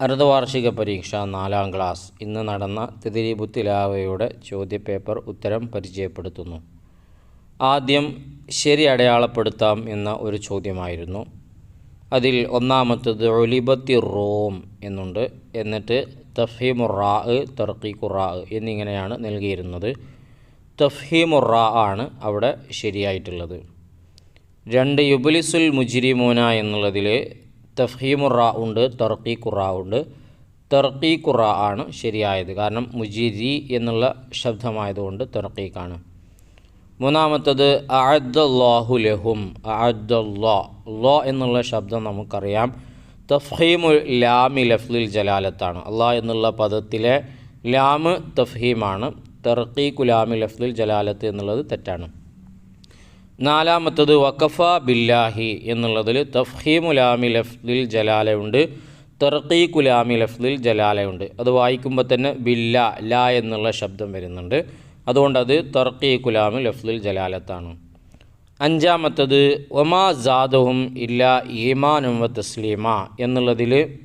അർദ്ധവാർഷിക പരീക്ഷ നാലാം ക്ലാസ്. ഇന്ന് നടന്ന തിദിരിബു തിലാവയുടെ ചോദ്യപേപ്പർ ഉത്തരം പരിചയപ്പെടുത്തുന്നു. ആദ്യം ശരി അടയാളപ്പെടുത്താം എന്ന ഒരു ചോദ്യമായിരുന്നു. അതിൽ ഒന്നാമത്തത് ഒലിബത്തി റോം എന്നുണ്ട്. എന്നിട്ട് തഫീമുറാ തർക്കീഖുറാ എന്നിങ്ങനെയാണ് നൽകിയിരുന്നത്. തഫീമുറാ ആണ് അവിടെ ശരിയായിട്ടുള്ളത്. രണ്ട് യുബുലിസുൽ മുജിരിമോന എന്നുള്ളതിൽ തഫീമുറ ഉണ്ട് തർക്കീഖുറ ഉണ്ട്. തർക്കീഖുറ ആണ് ശരിയായത്. കാരണം മുജിരി എന്നുള്ള ശബ്ദമായതുകൊണ്ട് തർക്കീഖാണ് മൂന്നാമത്തത് അഅദ്ദല്ലാഹു ലഹും. അഅദ്ദല്ലാ ലോ എന്നുള്ള ശബ്ദം നമുക്കറിയാം. തഫ്ഹീമുൽ ലാമി ലഫ്ലിൽ ജലാലത്താണ്. അള്ളാഹ് എന്നുള്ള പദത്തിലെ ലാമ് തഫ്ഹീമാണ്. തർക്കീഖു കുലാമി ലഫ്ലിൽ ജലാലത്ത് എന്നുള്ളത് തെറ്റാണ്. നാലാമത്തത് വഖഫ ബില്ലാഹി എന്നുള്ളതിൽ തഫ്ഹീമുലാമി ലഫ്ദിൽ ജലാലയുണ്ട് തർക്കീഖു ലാമി ലഫ്ദിൽ ജലാലയുണ്ട്. അത് വായിക്കുമ്പോൾ തന്നെ ബില്ല ല എന്നുള്ള ശബ്ദം വരുന്നുണ്ട്. അതുകൊണ്ട് അത് തർക്കീഖു ലഫ്ദിൽ ജലാലത്താണ്. അഞ്ചാമത്തത് ഒമാ ജാദഹും ഇല്ല ഈമാനും വ തസ്ലീമ എന്നുള്ളതിൽ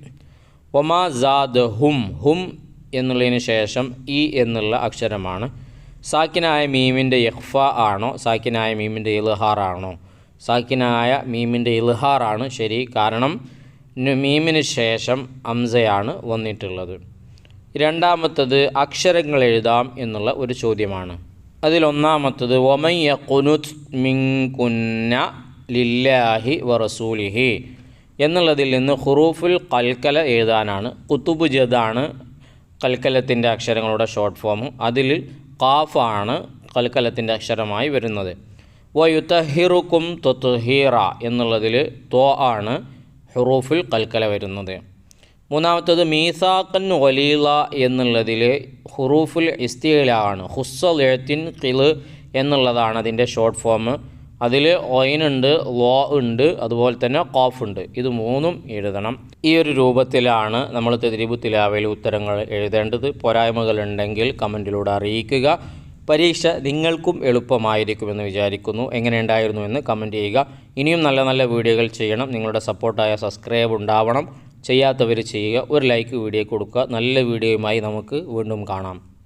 ഒമാ ജാദ് ഹും ഹും എന്നുള്ളതിന് ശേഷം ഇ എന്നുള്ള അക്ഷരമാണ്. സാക്കിനായ മീമിന്റെ യഹ്ഫ ആണോ? സാക്കിനായ മീമിന്റെ ഇൽഹാർ ആണോ? സാക്കിനായ മീമിന്റെ ഇൽഹാറാണ് ശരി. കാരണം മീമിന് ശേഷം അംസയാണ് വന്നിട്ടുള്ളത്. രണ്ടാമത്തത് അക്ഷരങ്ങൾ എഴുതാം എന്നുള്ള ഒരു ചോദ്യമാണ്. അതിലൊന്നാമത്തത് ഒമയ്യ കുനുത് മിങ്കുന്ന ലില്ലാഹി വറസൂലിഹി എന്നുള്ളതിൽ നിന്ന് ഹുറൂഫുൽ കൽക്കല എഴുതാനാണ്. കുത്തുബ് ജദാണ് കൽക്കലത്തിന്റെ അക്ഷരങ്ങളുടെ ഷോർട്ട് ഫോം അതിൽ ഖാഫാണ് കൽക്കലത്തിന്റെ അക്ഷരമായി വരുന്നത്. വയുത്തഹിറുക്കും തൊത്തുഹീറ എന്നുള്ളതിൽ തോ ആണ് ഹുറൂഫിൽ കൽക്കല വരുന്നത്. മൂന്നാമത്തത് മീസാക്കൻ വലീല എന്നുള്ളതിൽ ഹുറൂഫുൽ ഇസ്തീലാണ് ഹുസ്സൽ എഴുത്തിൻ കിൾ എന്നുള്ളതാണ് അതിന്റെ ഷോർട്ട് ഫോം അതിൽ ഒയിനുണ്ട് ലോ ഉണ്ട് അതുപോലെ തന്നെ കോഫ് ഉണ്ട്. ഇത് മൂന്നും എഴുതണം. ഈ ഒരു രൂപത്തിലാണ് നമ്മൾ തെതിരിബു തിലാവയിൽ ഉത്തരങ്ങൾ എഴുതേണ്ടത്. പോരായ്മകൾ ഉണ്ടെങ്കിൽ കമന്റിലൂടെ അറിയിക്കുക. പരീക്ഷ നിങ്ങൾക്കും എളുപ്പമായിരിക്കുമെന്ന് വിചാരിക്കുന്നു. എങ്ങനെയുണ്ടായിരുന്നു എന്ന് കമന്റ് ചെയ്യുക. ഇനിയും നല്ല നല്ല വീഡിയോകൾ ചെയ്യണം. നിങ്ങളുടെ സപ്പോർട്ടായ സബ്സ്ക്രൈബ് ഉണ്ടാവണം. ചെയ്യാത്തവർ ചെയ്യുക. ഒരു ലൈക്ക് വീഡിയോ കൊടുക്കുക. നല്ല വീഡിയോയുമായി നമുക്ക് വീണ്ടും കാണാം.